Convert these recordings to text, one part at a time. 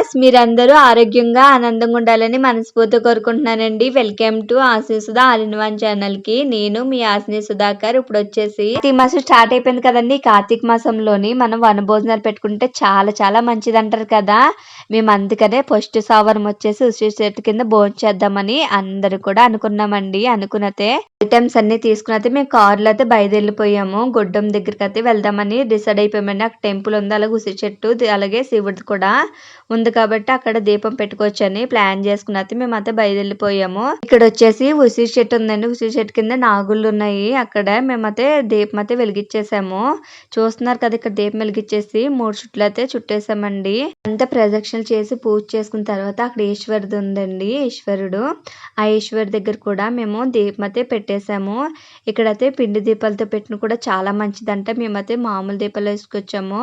Viewers మీరందరూ ఆరోగ్యంగా ఆనందంగా ఉండాలని మనస్ఫూర్తిగా కోరుకుంటున్నానండి. Welcome to Aashi Sudha all in one ఛానల్కి. నేను మీ ఆశిని సుధాకర్. ఇప్పుడు వచ్చేసి ఈ మాసం స్టార్ట్ అయిపోయింది కదండి. కార్తీక మాసంలోని మనం వన భోజనాలు పెట్టుకుంటే చాలా చాలా మంచిది అంటారు కదా. మేము అందుకనే ఫస్ట్ సోమవారం వచ్చేసి ఉసిరి చెట్టు కింద భోజనం చేద్దామని అందరూ కూడా అనుకున్నామండి. అనుకున్నతే ఐటమ్స్ అన్ని అయితే మేము కార్లో అయితే బయలుదేరిపోయాము. గుడ్డం దగ్గరికి అయితే వెళ్దామని డిసైడ్ అయిపోయామండి. అక్కడ టెంపుల్ ఉంది అలాగే ఉసిరి చెట్టు అలాగే శివుడిది కూడా ఉంది కాబట్టి అక్కడ దీపం పెట్టుకోవచ్చని ప్లాన్ చేసుకుని అయితే మేము అయితే బయలుదేరిపోయాము. ఇక్కడ వచ్చేసి ఉసి చెట్టు ఉందండి. ఉసిరి చెట్టు కింద నాగుళ్ళు ఉన్నాయి. అక్కడ మేమైతే దీపం అయితే వెలిగించేసాము. చూస్తున్నారు కదా ఇక్కడ దీపం వెలిగించేసి మూడు చుట్లు అయితే చుట్టేసామండి. అంతా ప్రదక్షిణలు చేసి పూజ చేసుకున్న తర్వాత అక్కడ ఈశ్వరుడు ఉందండి ఈశ్వరుడు. ఆ ఈశ్వరు దగ్గర కూడా మేము దీపం అయితే పెట్టేశాము. ఇక్కడైతే పిండి దీపాలతో పెట్టిన కూడా చాలా మంచిదంట. మేమైతే మామూలు దీపాలు వేసుకొచ్చాము.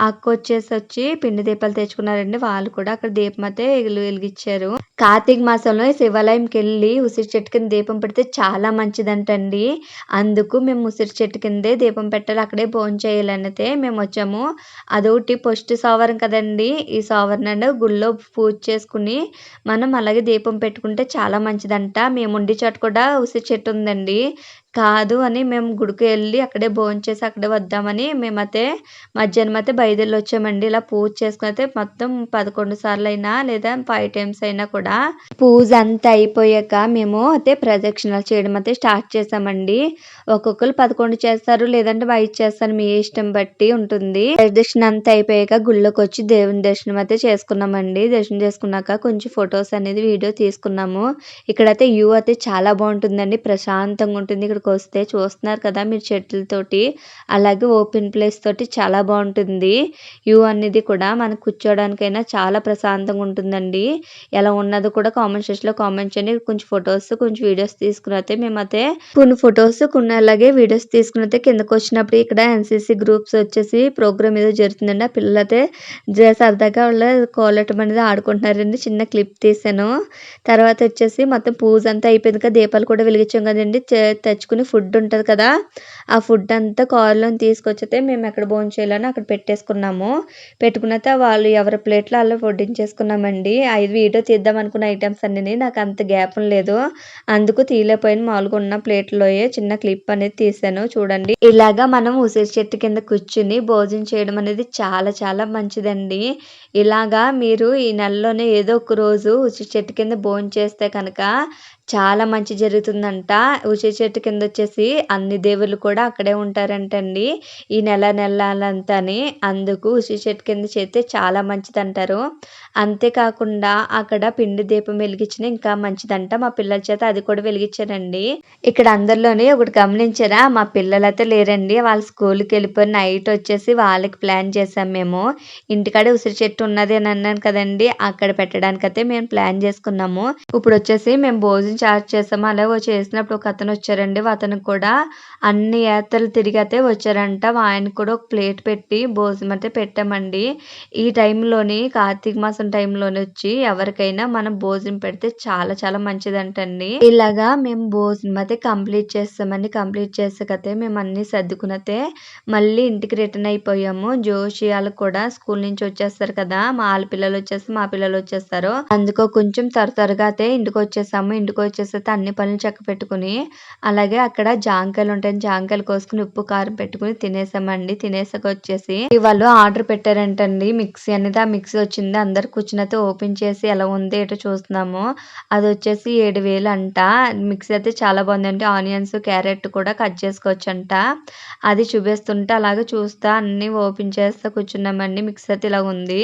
అక్క వచ్చేసి వచ్చి పిండి దీపాలు తెచ్చుకున్నారండి. వాళ్ళు కూడా అక్కడ దీపం అయితే వెలు- వెలిగించారు. కార్తీక మాసంలో శివాలయంకి వెళ్ళి ఉసిరి చెట్టు కింద దీపం పెడితే చాలా మంచిదంటండి. అందుకు మేము ఉసిరి చెట్టు కిందే దీపం పెట్టాలి. అక్కడే భోజనం చేయాలనైతే మేము వచ్చాము. అదొకటి పొస్ట్ సోవరం కదండి. ఈ సోమవారం గుళ్ళో పూజ చేసుకుని మనం అలాగే దీపం పెట్టుకుంటే చాలా మంచిదంట. మేము ఉండి చోట కూడా ఉసిరి చెట్టు ఉంది ఉందండి కాదు అని మేము గుడికి వెళ్ళి అక్కడే భోజనం చేసి అక్కడే వద్దామని మేమైతే మధ్యాహ్నం అయితే బయలుదేరి వచ్చామండి. ఇలా పూజ చేసుకుని అయితే మొత్తం పదకొండు సార్లు అయినా లేదా ఫైవ్ టైమ్స్ అయినా కూడా పూజ అంతా అయిపోయాక మేము అయితే ప్రదక్షిణలు చేయడం అయితే స్టార్ట్ చేసామండి ఒక్కొక్కరు పదకొండు చేస్తారు లేదంటే ఐదు చేస్తారు. మీ ఇష్టం బట్టి ఉంటుంది. ప్రదక్షిణ అంతా అయిపోయాక గుళ్ళోకి వచ్చి దేవుని దర్శనం అయితే చేసుకున్నామండి. దర్శనం చేసుకున్నాక కొంచెం ఫొటోస్ అనేది వీడియో తీసుకున్నాము. ఇక్కడైతే వ్యూ అయితే చాలా బాగుంటుందండి. ప్రశాంతంగా ఉంటుంది. ఇక్కడ ఇక్కడికి వస్తే చూస్తున్నారు కదా మీరు చెట్లతోటి. అలాగే ఓపెన్ ప్లేస్ తోటి చాలా బాగుంటుంది. వ్యూ అనేది కూడా మనకు కూర్చోవడానికైనా చాలా ప్రశాంతంగా ఉంటుందండి. ఎలా ఉన్నదో కూడా కామెంట్ సెక్షన్లో కామెంట్ చేయండి. కొంచెం ఫొటోస్ కొంచెం వీడియోస్ తీసుకుని అయితే మేమైతే కొన్ని ఫొటోస్ కొన్ని అలాగే వీడియోస్ తీసుకుని అయితే కిందకు వచ్చినప్పుడు ఇక్కడ ఎన్సీసీ గ్రూప్స్ వచ్చేసి ప్రోగ్రామ్ ఏదో జరుగుతుందండి. ఆ పిల్లలు అయితే సరదాగా వాళ్ళ కోలటం అనేది ఆడుకుంటున్నారండి. చిన్న క్లిప్ తీసాను. తర్వాత వచ్చేసి మొత్తం పూజ అంతా అయిపోయింది కదా. దీపాలు కూడా వెలిగించాం కదండి. తెచ్చు తెచ్చుకుని ఫుడ్ ఉంటుంది కదా ఆ ఫుడ్ అంతా కారులో తీసుకొచ్చితే మేము ఎక్కడ భోజనం చేయాలని అక్కడ పెట్టేసుకున్నాము. పెట్టుకున్నతే వాళ్ళు ఎవరి ప్లేట్లో వాళ్ళు వడ్డించేసుకున్నామండి. ఐదు వీడియో తీద్దాం అనుకున్న ఐటమ్స్ అన్నీ నాకు అంత గ్యాప్ లేదు. అందుకు తీయలేకపోయిన మామూలుగా ఉన్న ప్లేట్లోయే చిన్న క్లిప్ అనేది తీసాను చూడండి. ఇలాగా మనం ఉసిరి చెట్టు కింద కూర్చుని భోజనం చేయడం అనేది చాలా చాలా మంచిదండి. ఇలాగా మీరు ఈ నెలలోనే ఏదో ఒక రోజు ఉసిరి చెట్టు కింద భోజనం చేస్తే కనుక చాలా మంచి జరుగుతుందంట. ఉసిరి చెట్టు కింద వచ్చేసి అన్ని దేవుళ్ళు కూడా అక్కడే ఉంటారంటండి. ఈ నెల నెలలంతాని అందుకు ఉసిరి చెట్టు కింద చేస్తే చాలా మంచిది అంటారు అంతేకాకుండా అక్కడ పిండి దీపం వెలిగించిన ఇంకా మంచిదంట. మా పిల్లల చేత అది కూడా వెలిగించారండి. ఇక్కడ అందరిలోనే ఒకటి గమనించారా? మా పిల్లలైతే లేరండి. వాళ్ళ స్కూల్కి వెళ్ళిపోయి నైట్ వచ్చేసి వాళ్ళకి ప్లాన్ చేసాం మేము. ఇంటికాడే ఉసిరి చెట్టు ఉన్నది అని అన్నాను కదండి. అక్కడ పెట్టడానికైతే మేము ప్లాన్ చేసుకున్నాము. ఇప్పుడు వచ్చేసి మేము భోజనం చార్జ్ చేసాము? అలాగే చేసినప్పుడు ఒక అతను వచ్చారండి. అతనికి కూడా అన్ని యాత్రలు తిరిగి అయితే వచ్చారంట. ఆయన కూడా ఒక ప్లేట్ పెట్టి భోజనం అయితే పెట్టామండి. ఈ టైంలోని కార్తీక మాసం టైంలోని వచ్చి ఎవరికైనా మనం భోజనం పెడితే చాలా చాలా మంచిదంటండి. ఇలాగా మేము భోజనం అయితే కంప్లీట్ చేస్తామండి. కంప్లీట్ చేసాకతే మేము అన్ని సర్దుకునతే మళ్ళీ ఇంటికి రిటర్న్ అయిపోయాము. జోషి కూడా స్కూల్ నుంచి వచ్చేస్తారు కదా. మా వాళ్ళ పిల్లలు వచ్చేసి మా పిల్లలు వచ్చేస్తారు. అందుకో కొంచెం త్వర త్వరగా అయితే ఇంటికి వచ్చేసాము. ఇంటికి వచ్చేస్తే అన్ని పనులు చక్క పెట్టుకుని అలాగే అక్కడ జాంకాయలు ఉంటాయి. జాంకాయలు కోసుకుని ఉప్పు కారం పెట్టుకుని తినేసామండి. తినేసాక వచ్చేసి వాళ్ళు ఆర్డర్ పెట్టారంటండి. మిక్సీ అనేది ఆ మిక్సీ వచ్చింది. అందరు కూర్చుని అయితే ఓపెన్ చేసి ఎలా ఉంది ఏటో చూస్తున్నాము. అది వచ్చేసి ఏడు వేలు అంట. మిక్సీ అయితే చాలా బాగుందండి. ఆనియన్స్ క్యారెట్ కూడా కట్ చేసుకోవచ్చు అంట అది చూపిస్తుంటే అలాగే చూస్తా అన్ని ఓపెన్ చేస్తా కూర్చున్నామండి. మిక్సీ అయితే ఇలా ఉంది.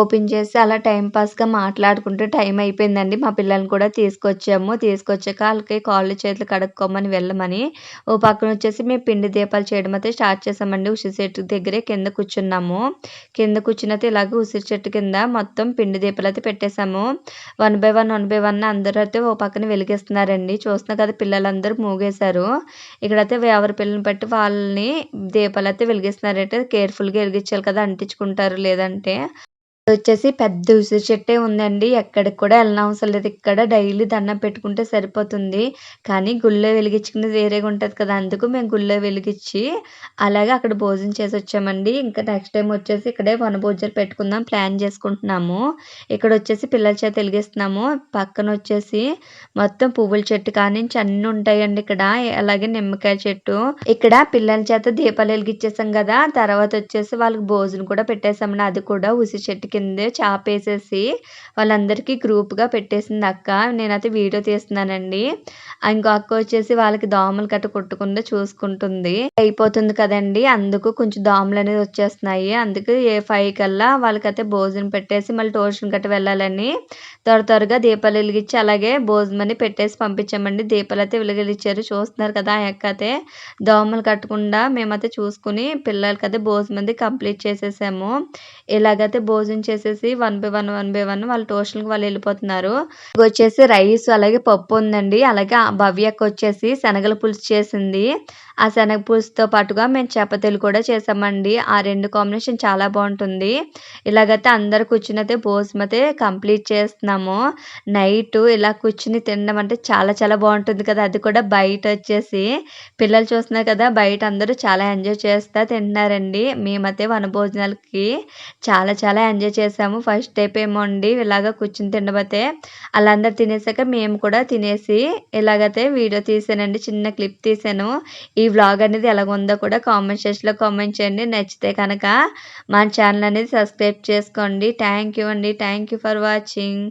ఓపెన్ చేసి అలా టైం పాస్గా మాట్లాడుకుంటూ టైం అయిపోయిందండి. మా పిల్లల్ని కూడా తీసుకొచ్చాము. తీసుకొచ్చాక వాళ్ళకి కాళ్ళు చేతులు కడుక్కోమని వెళ్ళమని ఓ పక్కన వచ్చేసి మేము పిండి దీపాలు చేయడం అయితే స్టార్ట్ చేసామండి ఉసిరి చెట్టు దగ్గరే కింద కూర్చున్నాము. కింద కూర్చుని అయితే ఇలాగ ఉసిరి చెట్టు కింద మొత్తం పిండి దీపాలు అయితే పెట్టేశాము. One by one one by one అందరూ అయితే ఓ పక్కన వెలిగిస్తున్నారండి. చూస్తున్నా కదా పిల్లలందరూ మూగేశారు. ఇక్కడైతే ఎవరి పిల్లల్ని బట్టి వాళ్ళని దీపాలు అయితే వెలిగిస్తున్నారంటే కేర్ఫుల్గా వెలిగించాలి కదా అంటించుకుంటారు లేదంటే. వచ్చేసి పెద్ద ఉసిరి చెట్టే ఉందండి. ఎక్కడికి కూడా వెళ్ళనవసరం లేదు ఇక్కడ డైలీ దండం పెట్టుకుంటే సరిపోతుంది. కానీ గుళ్ళో వెలిగించుకునేది వేరేగా ఉంటుంది కదా అందుకు మేము గుళ్ళో వెలిగించి అలాగే అక్కడ భోజనం చేసి వచ్చామండి ఇంకా నెక్స్ట్ టైం వచ్చేసి ఇక్కడే వనభోజనాలు పెట్టుకుందాం ప్లాన్ చేసుకుంటున్నాము. ఇక్కడ వచ్చేసి పిల్లల చేత వెలిగిస్తున్నాము. పక్కన వచ్చేసి మొత్తం పువ్వుల చెట్టు కానించి అన్ని ఉంటాయండి ఇక్కడ. అలాగే నిమ్మకాయ చెట్టు. ఇక్కడ పిల్లల చేత దీపాలు వెలిగించేసాం కదా తర్వాత వచ్చేసి వాళ్ళకి భోజనం కూడా పెట్టేసామండి. అది కూడా ఉసిరి చెట్టు కిందే చాపేసేసి వాళ్ళందరికీ గ్రూప్గా పెట్టేసింది అక్క. నేనైతే వీడియో తీస్తున్నానండి. ఇంకో అక్క వచ్చేసి వాళ్ళకి దోమలు గట్ట కొట్టకుండా చూసుకుంటుంది. అయిపోతుంది కదండి. అందుకు కొంచెం దోమలు అనేది వచ్చేస్తున్నాయి. అందుకు ఏ ఫైవ్ కల్లా వాళ్ళకైతే భోజనం పెట్టేసి మళ్ళీ ట్యూషన్ గట్ట వెళ్ళాలని త్వర త్వరగా దీపాలు వెలిగించి అలాగే భోజనం అని పెట్టేసి పంపించామండి. దీపాలు అయితే వెలిగిలిచ్చారు చూస్తున్నారు కదా ఆ అక్క అయితే దోమలు కట్టకుండా మేమైతే చూసుకుని పిల్లలకైతే భోజనం అది కంప్లీట్ చేసేసాము. ఇలాగైతే భోజనం చేసేసి one by one one by one వాళ్ళ ట్యూషన్కి వాళ్ళు వెళ్ళిపోతున్నారు. వచ్చేసి రైస్ అలాగే పప్పు ఉందండి. అలాగే భవ్యకు వచ్చేసి శనగల పులుసు చేసింది. ఆ శనగ పులుసుతో పాటుగా మేము చపాతీలు కూడా చేసామండి. ఆ రెండు కాంబినేషన్ చాలా బాగుంటుంది. ఇలాగైతే అందరు కూర్చుని అయితే భోజనం అయితే కంప్లీట్ చేస్తున్నాము. నైట్ ఇలా కూర్చుని తినడం అంటే చాలా చాలా బాగుంటుంది కదా. అది కూడా బయట వచ్చేసి పిల్లలు చూస్తున్నారు కదా బయట అందరూ చాలా ఎంజాయ్ చేస్తా తింటున్నారండి. మేమైతే వనభోజనాలకి చాలా చాలా ఎంజాయ్ చేసాము. ఫస్ట్ టైప్ ఏమో అండి ఇలాగ కూర్చుని తినబోతే వాళ్ళందరూ తినేసాక మేము కూడా తినేసి ఇలాగైతే వీడియో తీసానండి చిన్న క్లిప్ తీసాను. ఈ వ్లాగ్ అనేది ఎలాగుందో కూడా కామెంట్ సెక్షన్లో కామెంట్ చేయండి. నచ్చితే కనుక మా ఛానల్ అనేది సబ్స్క్రైబ్ చేసుకోండి. థ్యాంక్ యూ అండి. Thank you for watching